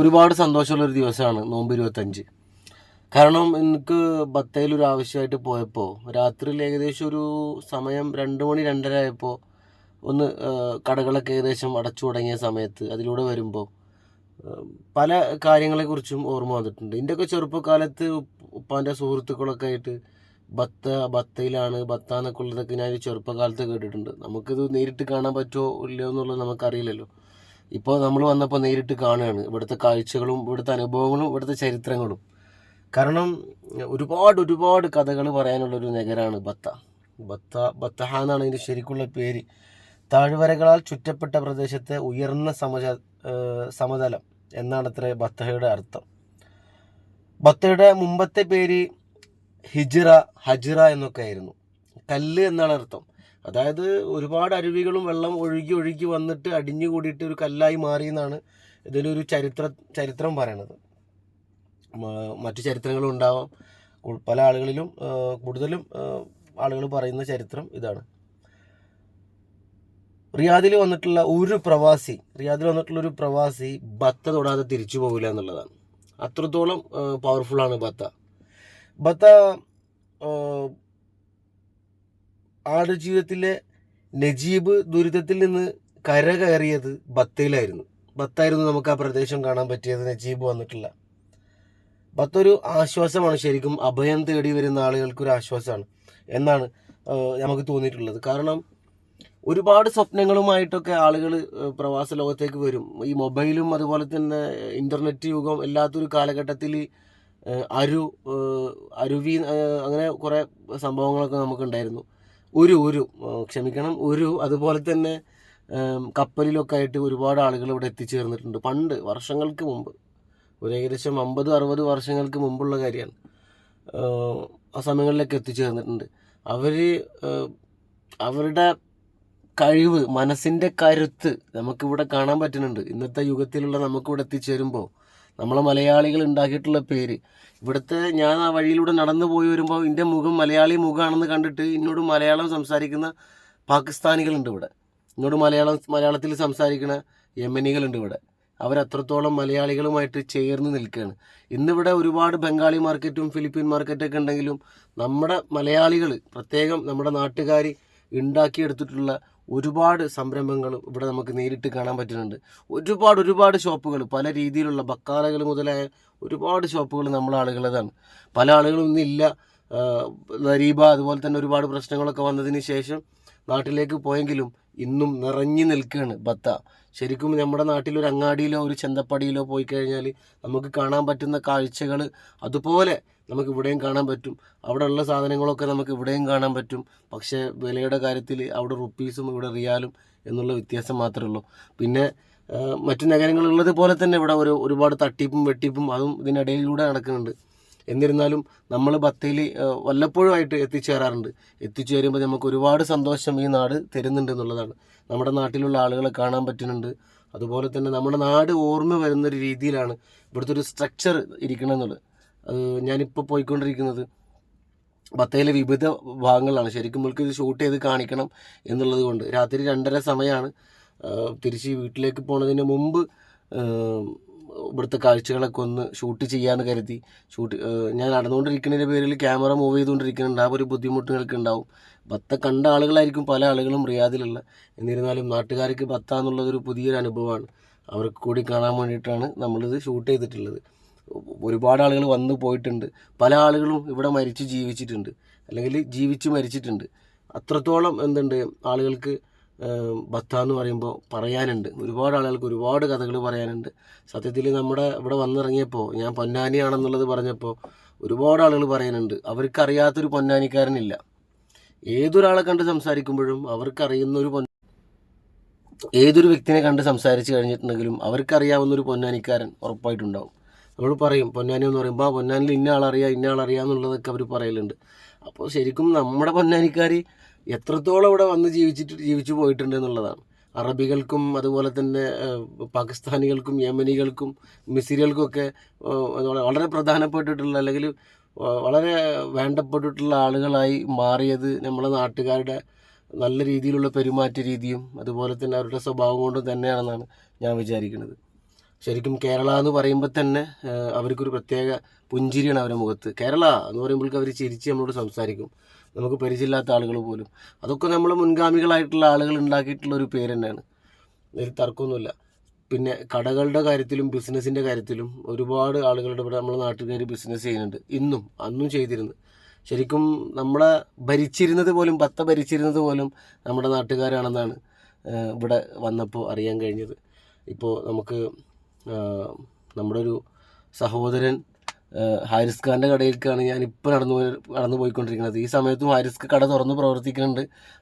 ഒരുപാട് സന്തോഷമുള്ളൊരു ദിവസമാണ് നോമ്പ് ഇരുപത്തഞ്ച്. കാരണം എനിക്ക് ബത്തയിൽ ഒരു ആവശ്യമായിട്ട് പോയപ്പോൾ രാത്രിയിൽ ഏകദേശം ഒരു സമയം രണ്ട് മണി രണ്ടര ആയപ്പോൾ ഒന്ന് കടകളൊക്കെ ഏകദേശം അടച്ചു തുടങ്ങിയ സമയത്ത് അതിലൂടെ വരുമ്പോൾ പല കാര്യങ്ങളെക്കുറിച്ചും ഓർമ്മ വന്നിട്ടുണ്ട്. എന്റെയൊക്കെ ചെറുപ്പകാലത്ത് ഉപ്പാന്റെ സുഹൃത്തുക്കളൊക്കെ ആയിട്ട് ബത്ത ബത്തയിലാണ് ബത്ത എന്നൊക്കെ ഉള്ളതൊക്കെ ഞാൻ ചെറുപ്പകാലത്ത് കേട്ടിട്ടുണ്ട്. നമുക്കിത് നേരിട്ട് കാണാൻ പറ്റുമോ ഇല്ലയോ എന്നുള്ളത് നമുക്കറിയില്ലല്ലോ. ഇപ്പോൾ നമ്മൾ വന്നപ്പോൾ നേരിട്ട് കാണുകയാണ്. ഇവിടുത്തെ കാഴ്ചകളും ഇവിടുത്തെ അനുഭവങ്ങളും ഇവിടുത്തെ ചരിത്രങ്ങളും. കാരണം ഒരുപാട് ഒരുപാട് കഥകൾ പറയാനുള്ളൊരു നഗരമാണ് ബത്ത. ബത്ത ബത്തഹ എന്നാണ് ഇതിന്റെ ശരിക്കുള്ള പേര്. താഴ്വരകളാൽ ചുറ്റപ്പെട്ട പ്രദേശത്തെ ഉയർന്ന സമച സമതലം എന്നാണ് അത്ര ബത്തഹയുടെ അർത്ഥം. ബത്തയുടെ മുമ്പത്തെ പേര് ഹിജിറ ഹജിറ എന്നൊക്കെ ആയിരുന്നു. കല്ല് എന്നാണ് അർത്ഥം. അതായത് ഒരുപാട് അരുവികളും വെള്ളം ഒഴുകി ഒഴുകി വന്നിട്ട് അടിഞ്ഞു കൂടിയിട്ട് ഒരു കല്ലായി മാറി എന്നാണ് ഇതിലൊരു ചരിത്ര ചരിത്രം പറയണത്. മറ്റു ചരിത്രങ്ങളും ഉണ്ടാവാം. പല ആളുകളിലും കൂടുതലും ആളുകൾ പറയുന്ന ചരിത്രം ഇതാണ്. റിയാദിൽ വന്നിട്ടുള്ള ഒരു പ്രവാസി റിയാദിൽ വന്നിട്ടുള്ള ഒരു പ്രവാസി ബത്ത തൊടാതെ തിരിച്ചു പോകില്ല എന്നുള്ളതാണ്. അത്രത്തോളം പവർഫുള്ളാണ് ബത്ത. ബത്ത ആടുജീവിതത്തിലെ നജീബ് ദുരിതത്തിൽ നിന്ന് കര കയറിയത് ബത്തയിലായിരുന്നു ബത്തായിരുന്നു നമുക്ക് ആ പ്രദേശം കാണാൻ പറ്റിയത്. നജീബ് വന്നിട്ടില്ല. ബത്തൊരു ആശ്വാസമാണ്. ശരിക്കും അഭയം തേടി വരുന്ന ആളുകൾക്ക് ഒരു ആശ്വാസമാണ് എന്നാണ് നമുക്ക് തോന്നിയിട്ടുള്ളത്. കാരണം ഒരുപാട് സ്വപ്നങ്ങളുമായിട്ടൊക്കെ ആളുകൾ പ്രവാസ ലോകത്തേക്ക് വരും. ഈ മൊബൈലും അതുപോലെ തന്നെ ഇന്റർനെറ്റ് യുഗം എല്ലാത്തൊരു കാലഘട്ടത്തിൽ അരു അരുവി അങ്ങനെ കുറേ സംഭവങ്ങളൊക്കെ നമുക്കുണ്ടായിരുന്നു. ഒരു ഒരു ക്ഷമിക്കണം ഒരു അതുപോലെ തന്നെ കപ്പലിലൊക്കെ ആയിട്ട് ഒരുപാട് ആളുകൾ ഇവിടെ എത്തിച്ചേർന്നിട്ടുണ്ട് പണ്ട് വർഷങ്ങൾക്ക് മുമ്പ് ഒരു ഏകദേശം അമ്പത് അറുപത് വർഷങ്ങൾക്ക് മുമ്പുള്ള കാര്യമാണ്. ആ സമയങ്ങളിലൊക്കെ എത്തിച്ചേർന്നിട്ടുണ്ട് അവർ അവരുടെ കഴിവ് മനസ്സിന്റെ കരുത്ത് നമുക്കിവിടെ കാണാൻ പറ്റുന്നുണ്ട്. ഇന്നത്തെ യുഗത്തിലുള്ള നമുക്കിവിടെ എത്തിച്ചേരുമ്പോൾ നമ്മളെ മലയാളികൾ ഉണ്ടാക്കിയിട്ടുള്ള പേര്. ഇവിടുത്തെ ഞാൻ ആ വഴിയിലൂടെ നടന്നു പോയി വരുമ്പോൾ എന്റെ മുഖം മലയാളി മുഖമാണെന്ന് കണ്ടിട്ട് എന്നോട് മലയാളം സംസാരിക്കുന്ന പാകിസ്ഥാനികളുണ്ട് ഇവിടെ. എന്നോട് മലയാളം മലയാളത്തിൽ സംസാരിക്കുന്ന യമനികളുണ്ട് ഇവിടെ. അവരത്രത്തോളം മലയാളികളുമായിട്ട് ചേർന്ന് നിൽക്കുകയാണ്. ഇന്നിവിടെ ഒരുപാട് ബംഗാളി മാർക്കറ്റും ഫിലിപ്പീൻ മാർക്കറ്റൊക്കെ ഉണ്ടെങ്കിലും നമ്മുടെ മലയാളികൾ പ്രത്യേകം നമ്മുടെ നാട്ടുകാർ ഉണ്ടാക്കിയെടുത്തിട്ടുള്ള ഒരുപാട് സംരംഭങ്ങൾ ഇവിടെ നമുക്ക് നേരിട്ട് കാണാൻ പറ്റുന്നുണ്ട്. ഒരുപാട് ഒരുപാട് ഷോപ്പുകൾ പല രീതിയിലുള്ള ബക്കാലകൾ മുതലായ ഒരുപാട് ഷോപ്പുകൾ നമ്മളെ ആളുകളതാണ് പല ആളുകളും ഇന്നില്ല ദരീബ അതുപോലെ തന്നെ ഒരുപാട് പ്രശ്നങ്ങളൊക്കെ വന്നതിന് ശേഷം നാട്ടിലേക്ക് പോയെങ്കിലും ഇന്നും നിറഞ്ഞു നിൽക്കുകയാണ് ബത്ത. ശരിക്കും നമ്മുടെ നാട്ടിൽ ഒരു അങ്ങാടിയിലോ ഒരു ചെന്തപ്പടിയിലോ പോയി കഴിഞ്ഞാൽ നമുക്ക് കാണാൻ പറ്റുന്ന കാഴ്ചകൾ അതുപോലെ നമുക്ക് ഇവിടെയും കാണാൻ പറ്റും. അവിടെ ഉള്ള സാധനങ്ങളൊക്കെ നമുക്ക് ഇവിടെയും കാണാൻ പറ്റും. പക്ഷേ വിലയുടെ കാര്യത്തിൽ അവിടെ റുപ്പീസും ഇവിടെ റിയാലും എന്നുള്ള വ്യത്യാസം മാത്രമേ ഉള്ളൂ. പിന്നെ മറ്റ് നഗരങ്ങളുള്ളത് പോലെ തന്നെ ഇവിടെ ഒരു ഒരുപാട് തട്ടിപ്പും വെട്ടിപ്പും അതും ഇതിനിടയിലൂടെ നടക്കുന്നുണ്ട്. എന്നിരുന്നാലും നമ്മൾ ബത്തയിൽ വല്ലപ്പോഴും ആയിട്ട് എത്തിച്ചേരാറുണ്ട്. എത്തിച്ചേരുമ്പോൾ നമുക്ക് ഒരുപാട് സന്തോഷം ഈ നാട് തരുന്നുണ്ട് എന്നുള്ളതാണ്. നമ്മുടെ നാട്ടിലുള്ള ആളുകളെ കാണാൻ പറ്റുന്നുണ്ട്. അതുപോലെ തന്നെ നമ്മുടെ നാട് ഓർമ്മ വരുന്നൊരു രീതിയിലാണ് ഇവിടുത്തെ ഒരു സ്ട്രക്ചർ ഇരിക്കണമെന്നുള്ളത് ഞാനിപ്പോൾ പോയിക്കൊണ്ടിരിക്കുന്നത്. ബത്തയിലെ വിവിധ ഭാഗങ്ങളാണ് ശരിക്കും നമുക്ക് ഇത് ഷൂട്ട് ചെയ്ത് കാണിക്കണം എന്നുള്ളത് കൊണ്ട്. രാത്രി രണ്ടര സമയമാണ് തിരിച്ച് വീട്ടിലേക്ക് പോണതിന് മുമ്പ് ഇവിടുത്തെ കാഴ്ചകളൊക്കെ ഒന്ന് ഷൂട്ട് ചെയ്യാമെന്ന് കരുതി. ഷൂട്ട് ഞാൻ നടന്നുകൊണ്ടിരിക്കുന്നതിന്റെ പേരിൽ ക്യാമറ മൂവ് ചെയ്തുകൊണ്ടിരിക്കുന്നുണ്ട്. ആ ഒരു ബുദ്ധിമുട്ടുകൾക്ക് ഉണ്ടാവും. ബത്ത കണ്ട ആളുകളായിരിക്കും പല ആളുകളും റിയാദിലുള്ള. എന്നിരുന്നാലും നാട്ടുകാർക്ക് ബത്ത എന്നുള്ളതൊരു പുതിയൊരു അനുഭവമാണ്. അവർക്ക് കൂടി കാണാൻ വേണ്ടിയിട്ടാണ് നമ്മളിത് ഷൂട്ട് ചെയ്തിട്ടുള്ളത്. ഒരുപാട് ആളുകൾ വന്നു പോയിട്ടുണ്ട്. പല ആളുകളും ഇവിടെ മരിച്ച് ജീവിച്ചിട്ടുണ്ട്. അല്ലെങ്കിൽ ജീവിച്ച് മരിച്ചിട്ടുണ്ട്. അത്രത്തോളം എന്തുണ്ട്? ആളുകൾക്ക് ബത്ത എന്ന് പറയുമ്പോൾ പറയാനുണ്ട്. ഒരുപാട് ആളുകൾക്ക് ഒരുപാട് കഥകൾ പറയാനുണ്ട്. സത്യത്തിൽ നമ്മുടെ ഇവിടെ വന്നിറങ്ങിയപ്പോൾ ഞാൻ പൊന്നാനിയാണെന്നുള്ളത് പറഞ്ഞപ്പോൾ ഒരുപാട് ആളുകൾ പറയാനുണ്ട്. അവർക്കറിയാത്തൊരു പൊന്നാനിക്കാരനില്ല. ഏതൊരാളെ കണ്ട് സംസാരിക്കുമ്പോഴും അവർക്കറിയുന്ന ഒരു പൊന്ന ഏതൊരു വ്യക്തിനെ കണ്ട് സംസാരിച്ച് കഴിഞ്ഞിട്ടുണ്ടെങ്കിലും അവർക്കറിയാവുന്ന ഒരു പൊന്നാനിക്കാരൻ ഉറപ്പായിട്ടുണ്ടാവും. നമ്മൾ പറയും പൊന്നാനി എന്ന് പറയുമ്പോൾ ആ പൊന്നാനിൽ ഇന്ന ആളറിയാം ഇന്ന ആളറിയാം എന്നുള്ളതൊക്കെ അവർ പറയലുണ്ട്. അപ്പോൾ ശരിക്കും നമ്മുടെ പൊന്നാനിക്കാർ എത്രത്തോളം ഇവിടെ വന്ന് ജീവിച്ചിട്ട് ജീവിച്ചു പോയിട്ടുണ്ട് എന്നുള്ളതാണ്. അറബികൾക്കും അതുപോലെ തന്നെ പാകിസ്ഥാനികൾക്കും യമനികൾക്കും മിസിരികൾക്കൊക്കെ ഏഹ്, വളരെ പ്രധാനപ്പെട്ടിട്ടുള്ള അല്ലെങ്കിൽ വളരെ വേണ്ടപ്പെട്ടിട്ടുള്ള ആളുകളായി മാറിയത് നമ്മുടെ നാട്ടുകാരുടെ നല്ല രീതിയിലുള്ള പെരുമാറ്റ രീതിയും അതുപോലെ തന്നെ അവരുടെ സ്വഭാവം കൊണ്ടും തന്നെയാണെന്നാണ് ഞാൻ വിചാരിക്കുന്നത്. ശരിക്കും കേരള എന്ന് പറയുമ്പോൾ തന്നെ അവർക്കൊരു പ്രത്യേക പുഞ്ചിരിയാണ് അവരുടെ മുഖത്ത്. കേരള എന്ന് പറയുമ്പോഴേക്കും അവർ ചിരിച്ച് നമ്മളോട് സംസാരിക്കും. നമുക്ക് പരിചയമില്ലാത്ത ആളുകൾ പോലും. അതൊക്കെ നമ്മൾ മുൻഗാമികളായിട്ടുള്ള ആളുകൾ ഉണ്ടാക്കിയിട്ടുള്ള ഒരു പേര് തന്നെയാണ്. ഇതിൽ തർക്കമൊന്നുമില്ല. പിന്നെ കടകളുടെ കാര്യത്തിലും ബിസിനസ്സിന്റെ കാര്യത്തിലും ഒരുപാട് ആളുകളുടെ ഇവിടെ നമ്മുടെ നാട്ടുകാർ ബിസിനസ് ചെയ്യുന്നുണ്ട്. ഇന്നും അന്നും ചെയ്തിരുന്നു. ശരിക്കും നമ്മളെ ഭരിച്ചിരുന്നത് പോലും പത്ത ഭരിച്ചിരുന്നത് പോലും നമ്മുടെ നാട്ടുകാരാണെന്നാണ് ഇവിടെ വന്നപ്പോൾ അറിയാൻ കഴിഞ്ഞത്. ഇപ്പോൾ നമുക്ക് നമ്മുടെ ഒരു സഹോദരൻ ഹാരിസ് ഖാന്റെ കടയിലേക്കാണ് ഞാൻ ഇപ്പോൾ നടന്നു നടന്നു പോയിക്കൊണ്ടിരിക്കുന്നത്. ഈ സമയത്തും ഹാരിസ് കട തുറന്ന് പ്രവർത്തിക്കുന്നുണ്ട്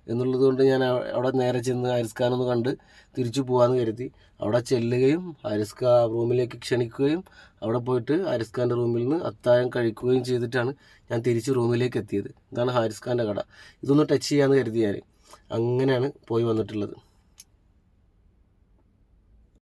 എന്നുള്ളത് കൊണ്ട് ഞാൻ അവ- അവിടെ നേരെ ചെന്ന് ഹാരിസ് ഖാൻ ഒന്ന് കണ്ട് തിരിച്ചു പോകാമെന്ന് കരുതി. അവിടെ ചെല്ലുകയും ഹാരിസ് ഖാ റൂമിലേക്ക് ക്ഷണിക്കുകയും അവിടെ പോയിട്ട് ഹാരിസ് ഖാന്റെ റൂമിൽ നിന്ന് അത്താഴം കഴിക്കുകയും ചെയ്തിട്ടാണ് ഞാൻ തിരിച്ച് റൂമിലേക്ക് എത്തിയത്. ഇതാണ് ഹാരിസ് ഖാന്റെ കട. ഇതൊന്ന് ടച്ച് ചെയ്യാമെന്ന് കരുതി ഞാൻ. അങ്ങനെയാണ് പോയി വന്നിട്ടുള്ളത്.